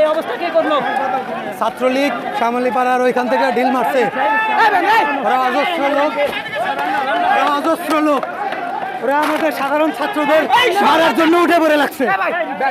এই অবস্থা কে করল ছাত্রলীগ শ্যামলী পাড়ার ওইখান থেকে ঢিল মারছে ওরা অজস্র লোক ওরা অজস্র লোক ওরা আমাদের সাধারণ ছাত্রদের মারার জন্য উঠে পড়ে লাগছে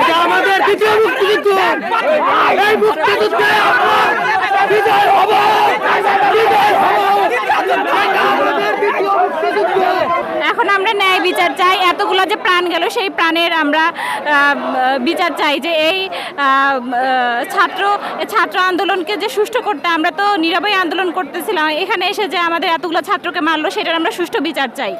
এটা আমাদের দ্বিতীয় মুক্তিযুদ্ধ এই মুক্তিযুদ্ধে আমরা বিজয় হব বিজয় হব এটা আমাদের দ্বিতীয় মুক্তিযুদ্ধ এখন আমরা ন্যায় বিচার চাই, এতগুলো যে প্রাণ গেল, সেই প্রাণের আমরা বিচার চাই যে এই ছাত্র ছাত্র আন্দোলনকে যে সুষ্ঠু করতে আমরা তো নীরবই আন্দোলন করতেছিলাম, এখানে এসে যে আমাদের এতগুলো ছাত্রকে মারলো, সেটার আমরা সুষ্ঠু বিচার চাই।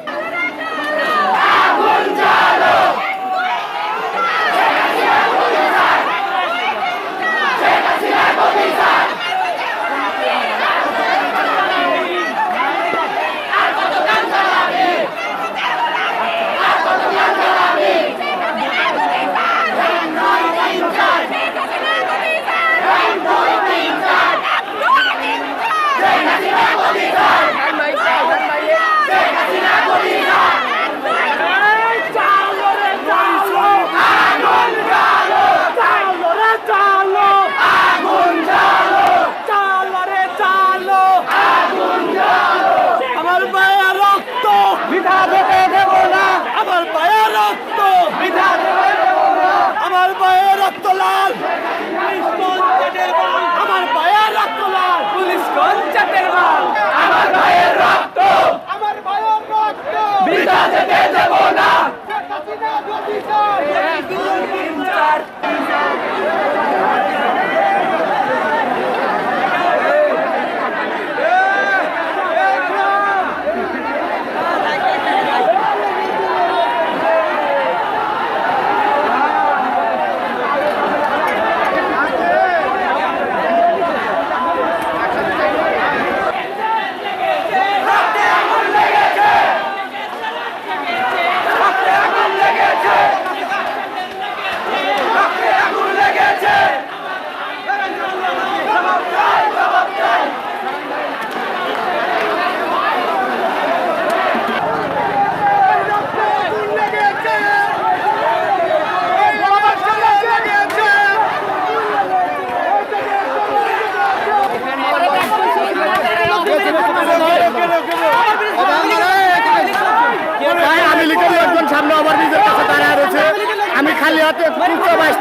হাতে ভাই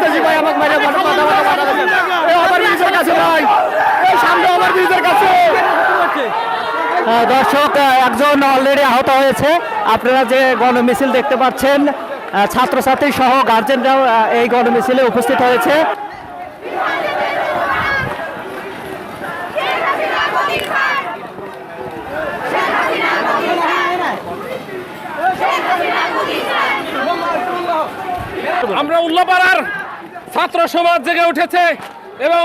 এই ব্রিজের কাছে ভাই এই সামনে ব্রিজের কাছে। দর্শক একজন অলরেডি আহত হয়েছে। আপনারা যে গণমিছিল দেখতে পাচ্ছেন ছাত্রছাত্রী সহ গার্জেনরাও এই গণমিছিলে উপস্থিত হয়েছে। আমরা উল্লাপাড়ার ছাত্র সমাজ জেগে উঠেছে এবং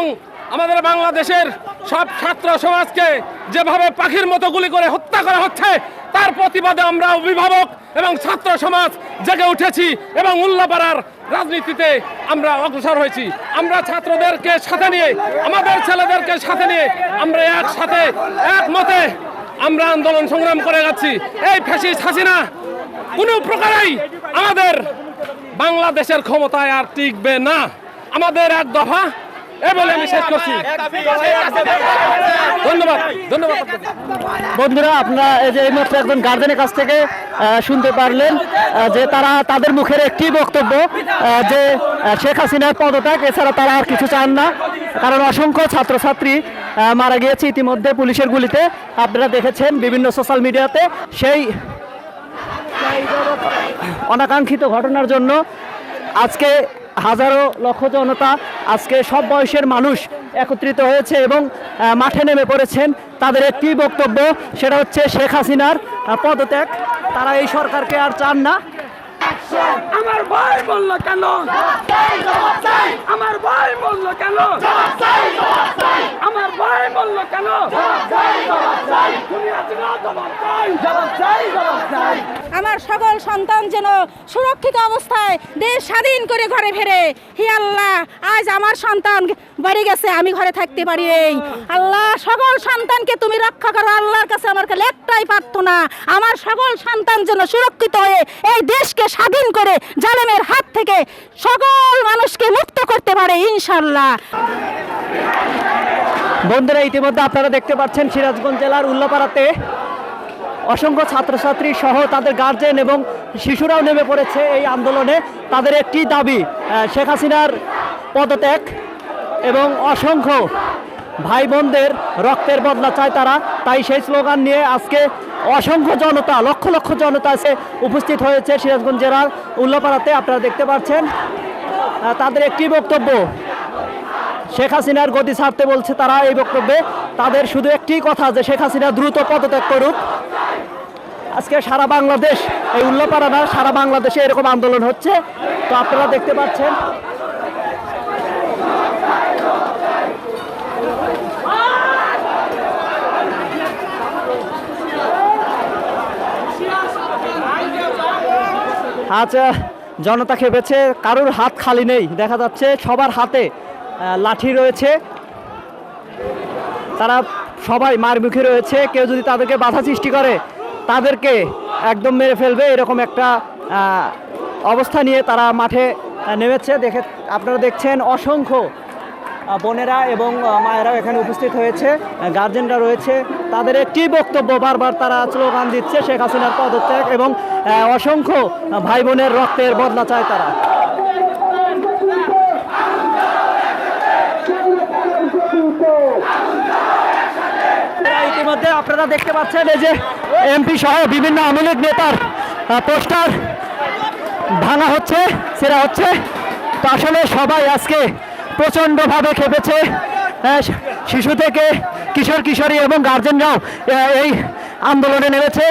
আমাদের বাংলাদেশের সব ছাত্র সমাজকে যেভাবে পাখির মতো গুলি করে হত্যা করা হচ্ছে, তার প্রতিবাদে আমরা অভিভাবক এবং ছাত্র সমাজ জেগে উঠেছি এবং উল্লাপাড়ার রাজনীতিতে আমরা অগ্রসর হয়েছি। আমরা ছাত্রদেরকে সাথে নিয়ে, আমাদের ছেলেদেরকে সাথে নিয়ে আমরা একসাথে একমতে আমরা আন্দোলন সংগ্রাম করে যাচ্ছি। এই ফ্যাসিস্ট হাসিনা কোনো প্রকারেই আমাদের বাংলাদেশের ক্ষমতায় আর টিকবে না। আমাদের এক দফা এ বলে আমি শেষ করছি। ধন্যবাদ ধন্যবাদ। বন্ধুরা, আপনারা এই যে এইমাত্র একজন গার্জেনের কাছ থেকে শুনতে পারলেন যে তারা তাদের মুখের একটি বক্তব্য যে শেখ হাসিনার পদত্যাগ, এছাড়া তারা আর কিছু চান না। কারণ অসংখ্য ছাত্রছাত্রী মারা গিয়েছে ইতিমধ্যে পুলিশের গুলিতে। আপনারা দেখেছেন বিভিন্ন সোশ্যাল মিডিয়াতে সেই অনাকাঙ্ক্ষিত ঘটনার জন্য আজকে হাজারো লক্ষ জনতা, আজকে সব বয়সের মানুষ একত্রিত হয়েছে এবং মাঠে নেমে পড়েছেন। তাদের একটি বক্তব্য, সেটা হচ্ছে শেখ হাসিনার পদত্যাগ। তারা এই সরকারকে আর চান না। আমার ভাই বলল কেন? আমার ভাই বলল কেন? আমার ভাই বলল কেন? তুমি আছো না জবাব চাই জবাব চাই জবাব চাই আমার সকল সন্তান যেন সুরক্ষিত অবস্থায় দেশ স্বাধীন করে ঘরে ফেরে। হে আল্লাহ আজ আমার সন্তান বাড়ি গেছে আমি ঘরে থাকতে পারি এই। আল্লাহ সকল সন্তানকে তুমি রক্ষা করো আল্লাহর কাছে আমার কাছে একটাই প্রার্থনা। আমার সকল সন্তান যেন সুরক্ষিত হয়ে এই দেশকে স্বাধীন করে জালেমের হাত থেকে সকল মানুষকে মুক্ত করতে পারে ইনশাল্লাহ বন্ধুরা, ইতিমধ্যে আপনারা দেখতে পাচ্ছেন সিরাজগঞ্জ জেলার উল্লাপাড়াতে অসংখ্য ছাত্রছাত্রী সহ তাদের গার্জেন এবং শিশুরাও নেমে পড়েছে এই আন্দোলনে। তাদের একটি দাবি শেখ হাসিনার পদত্যাগ এবং অসংখ্য ভাই বোনদের রক্তের বদলা চায় তারা। তাই সেই স্লোগান নিয়ে আজকে অসংখ্য জনতা, লক্ষ লক্ষ জনতা এসে উপস্থিত হয়েছে সিরাজগঞ্জ জেলার উল্লাপাড়াতে, আপনারা দেখতে পাচ্ছেন। তাদের একটি বক্তব্য, শেখ হাসিনার গতি ছাড়তে বলছে তারা এই বক্তব্যে। তাদের শুধু একটি কথা যে শেখ হাসিনা দ্রুত পদত্যাগ করুক। আজকে সারা বাংলাদেশ, এই উল্লাপাড়া না সারা বাংলাদেশে এরকম আন্দোলন হচ্ছে। তো আপনারা দেখতে পাচ্ছেন আচ্ছা জনতা খেপেছে, কারোর হাত খালি নেই। দেখা যাচ্ছে সবার হাতে লাঠি রয়েছে। তারা সবাই মার মুখে রয়েছে। কেউ যদি তাদেরকে বাধা সৃষ্টি করে, তাদেরকে একদম মেরে ফেলবে। এরকম একটা অবস্থা নিয়ে তারা মাঠে নেমেছে। দেখে আপনারা দেখছেন অসংখ্য বোনেরা এবং মায়েরাও এখানে উপস্থিত হয়েছে গার্জেনরা রয়েছে। তাদের একটি বক্তব্য বারবার তারা স্লোগান দিচ্ছে, শেখ হাসিনার পদত্যাগ এবং অসংখ্য ভাই বোনের রক্তের বদলা চায় তারা। ইতিমধ্যে আপনারা দেখতে পাচ্ছেন, এই যে এমপি সহ বিভিন্ন আওয়ামী লীগ নেতার পোস্টার ভাঙা হচ্ছে সেরা হচ্ছে। তো আসলে সবাই আজকে প্রচণ্ডভাবে খেপেছে। শিশু থেকে কিশোর কিশোরী এবং গার্জেনরাও এই আন্দোলনে নেমেছে।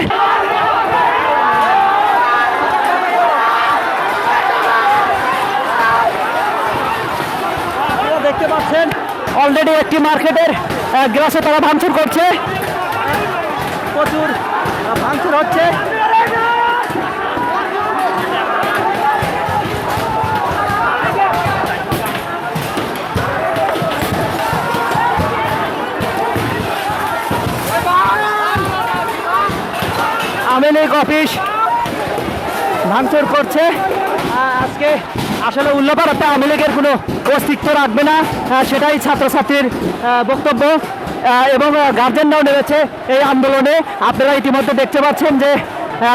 দেখতে পাচ্ছেন অলরেডি একটি মার্কেটের গ্লাসে তারা ভাঙচুর করছে। প্রচুর, ভাঙচুর হচ্ছে। আওয়ামী লীগ অফিস ভাঙচুর করছে। আজকে আসলে উল্লাপাড়াতে আওয়ামী লীগের কোনো অস্তিত্ব রাখবে না সেটাই ছাত্রছাত্রীর বক্তব্য। এবং গার্জেনরাও নেমেছে এই আন্দোলনে। আপনারা ইতিমধ্যে দেখতে পাচ্ছেন যে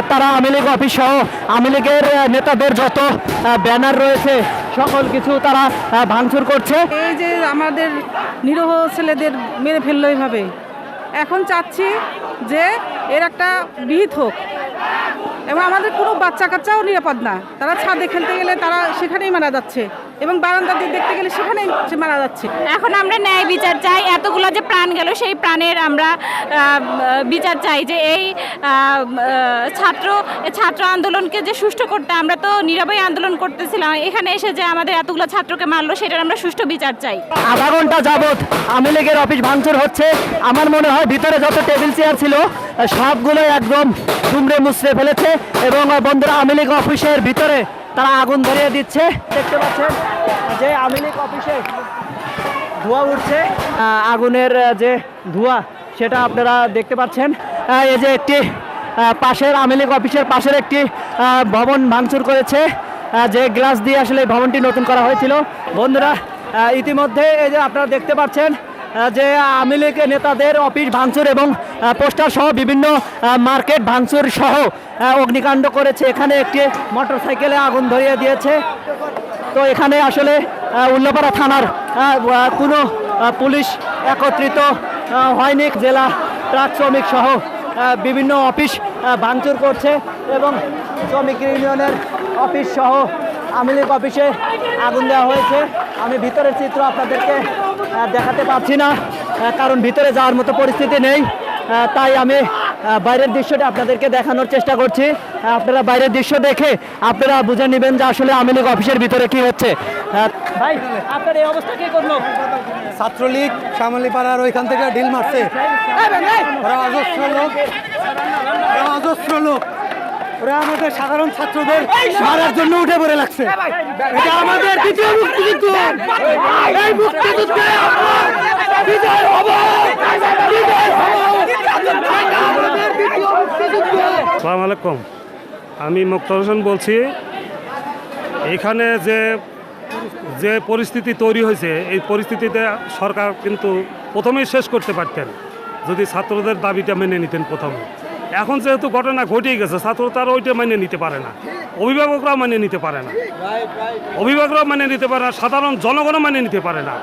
তারা আওয়ামী লীগ অফিস সহ আওয়ামী লীগের নেতাদের যত ব্যানার রয়েছে, সকল কিছু তারা ভাঙচুর করছে। এই যে আমাদের নিরহ ছেলেদের মেরে ফেলল এইভাবে এখন চাচ্ছি যে এর একটা বিহিত হোক। এবং আমাদের কোনো বাচ্চা কাচ্চাও নিরাপদ না। তারা ছাদে খেলতে গেলে তারা সেখানেই মারা যাচ্ছে। এবং বারান্দা দিয়ে দেখতে গেলে সেখানে সে মারা যাচ্ছে। এখন আমরা ন্যায় বিচার চাই। এতগুলো যে প্রাণ গেল সেই প্রাণের আমরা বিচার চাই যে এই ছাত্র ছাত্র আন্দোলনকে যে সুষ্ঠু করতে আমরা তো নীরবই আন্দোলন করতেছিলাম এখানে এসে যে আমাদের এতগুলো ছাত্রকে মারলো সেটার আমরা সুষ্ঠু বিচার চাই। আধা ঘণ্টা যাবৎ আওয়ামী লীগের অফিস ভাঙচুর হচ্ছে। আমার মনে হয় ভিতরে যত টেবিল চেয়ার ছিল সবগুলো একদম দুমড়ে মুচড়ে ফেলেছে এবং বন্ধুরা আওয়ামী লীগ অফিসের ভিতরে তারা আগুন ধরিয়ে দিচ্ছে। দেখতে পাচ্ছেন? যে আওয়ামী লীগ অফিসে ধোঁয়া উঠছে। আগুনের যে ধোঁয়া, সেটা আপনারা দেখতে পাচ্ছেন। এই যে একটি পাশের আওয়ামী লীগ অফিসের পাশের একটি ভবন ভাঙচুর করেছে। যে গ্লাস দিয়ে আসলে ভবনটি নতুন করা হয়েছিল। বন্ধুরা ইতিমধ্যে এই যে আপনারা দেখতে পাচ্ছেন যে আওয়ামী নেতাদের অফিস ভাঙচুর এবং পোস্টার সহ বিভিন্ন মার্কেট ভাঙচুর সহ অগ্নিকাণ্ড করেছে। এখানে একটি মোটরসাইকেলে আগুন ধরিয়ে দিয়েছে। তো এখানে আসলে উল্লাপাড়া থানার কোনো পুলিশ একত্রিত হয়নি। জেলা ট্রাক শ্রমিক সহ বিভিন্ন অফিস ভাঙচুর করছে এবং শ্রমিক ইউনিয়নের অফিস সহ আওয়ামী অফিসে আগুন দেওয়া হয়েছে। আমি ভিতরের চিত্র আপনাদেরকে দেখাতে পারছি না কারণ ভিতরে যাওয়ার মতো পরিস্থিতি নেই। তাই আমি বাইরের দৃশ্যটা আপনাদেরকে দেখানোর চেষ্টা করছি। আপনারা বাইরের দৃশ্য দেখে আপনারা বুঝে নেবেন যে আসলে আওয়ামী লীগ অফিসের ভিতরে কি হচ্ছে। ভাই আপনার এই অবস্থা কি করল? ছাত্রলীগ শ্যামলীপাড়ার ওইখান থেকে ঢিল মারছে। ওরা অজস্র লোক ওরা অজস্র লোক। ওরা আমাদের সাধারণ ছাত্রদের মারার জন্য উঠে পড়ে লাগছে। এটা আমাদের দ্বিতীয় মুক্তিযুদ্ধ। এই মুক্তিযুদ্ধে বিজয় হব বিজয় হব এটা আমাদের দ্বিতীয় মুক্তিযুদ্ধ সালাম আলাইকুম। আমি মুক্তার হোসেন বলছি। এখানে যে যে পরিস্থিতি তৈরি হয়েছে, এই পরিস্থিতিতে সরকার কিন্তু প্রথমেই শেষ করতে পারতেন, যদি ছাত্রদের দাবিটা মেনে নিতেন প্রথমে। এখন যেহেতু ঘটনা ঘটেই গেছে, ছাত্র তারা ওইটা মেনে নিতে পারে না। অভিভাবকরাও মেনে নিতে পারে না। অভিভাবকরাও মেনে নিতে পারে না, সাধারণ জনগণও মেনে নিতে পারে না।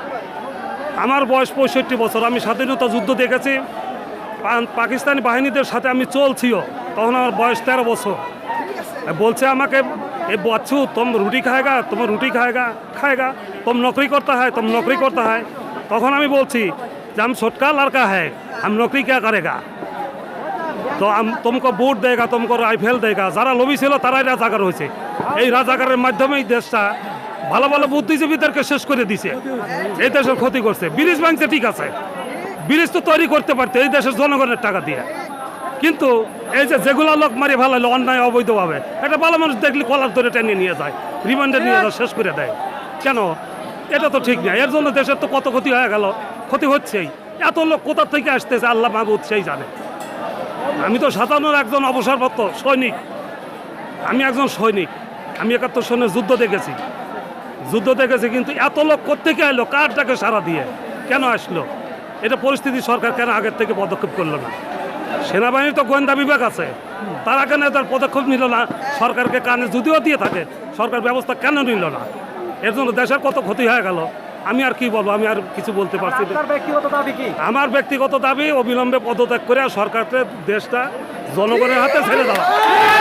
আমার বয়স পঁয়ষট্টি বছর, আমি স্বাধীনতা যুদ্ধ দেখেছি। পাকিস্তানি বাহিনীদের সাথে আমি চলছিও। তখন আমার বয়স তেরো বছর बोलते আমাকে ए बच्चू तुम रोटी खाएगा तुम रोटी खाएगा खाएगा तुम नौकरी करता है तुम नौकरी करता है তখন আমি বলছি যে हम छोटका लड़का है हम नौकरी क्या करेगा তো আম- তুমকো বুট দেগা তুমকো রাইফেল দেগা যারা লবি ছিল তারাই রাজাকার হয়েছে এই রাজাকারের মাধ্যমেই দেশটা ভালো ভালো বুদ্ধিজীবীদেরকে শেষ করে দিছে এই দেশের ক্ষতি করছে ব্রিজ ভাঙছে ঠিক আছে ব্রিজ তো তৈরি করতে পারতে এই দেশের জনগণের টাকা দিয়ে কিন্তু এই যে যেগুলো লোক মারি ফেলালো অন্যায় অবৈধভাবে, একটা ভালো মানুষ দেখলে কলার ধরে টেনে নিয়ে যায় রিমান্ডে নিয়ে যায়, শেষ করে দেয়। কেন? এটা তো ঠিক না। এর জন্য দেশের তো কত ক্ষতি হয়ে গেল, ক্ষতি হচ্ছেই। এত লোক কোথা থেকে আসতেছে, আল্লাহ মাহবুদ সেই জানে। আমি তো সাতান্নর একজন অবসরপ্রাপ্ত সৈনিক। আমি একজন সৈনিক। আমি একাত্তর সনের যুদ্ধ দেখেছি। যুদ্ধ দেখেছি কিন্তু এত লোক কোথেকে এলো? কারটাকে সারা দিয়ে? কেন আসলো? এটা পরিস্থিতি সরকার কেন আগের থেকে পদক্ষেপ করল না? সেনাবাহিনীর তো গোয়েন্দা বিভাগ আছে। তারা কেন তার পদক্ষেপ নিল না? সরকারকে কানে যদিও দিয়ে থাকে সরকার ব্যবস্থা কেন নিল না? এর জন্য দেশের কত ক্ষতি হয়ে গেল? আমি আর কি বলব? আমি আর কিছু বলতে পারছি আমার ব্যক্তিগত দাবি অবিলম্বে পদত্যাগ করে সরকারকে দেশটা জনগণের হাতে ছেড়ে দেওয়া।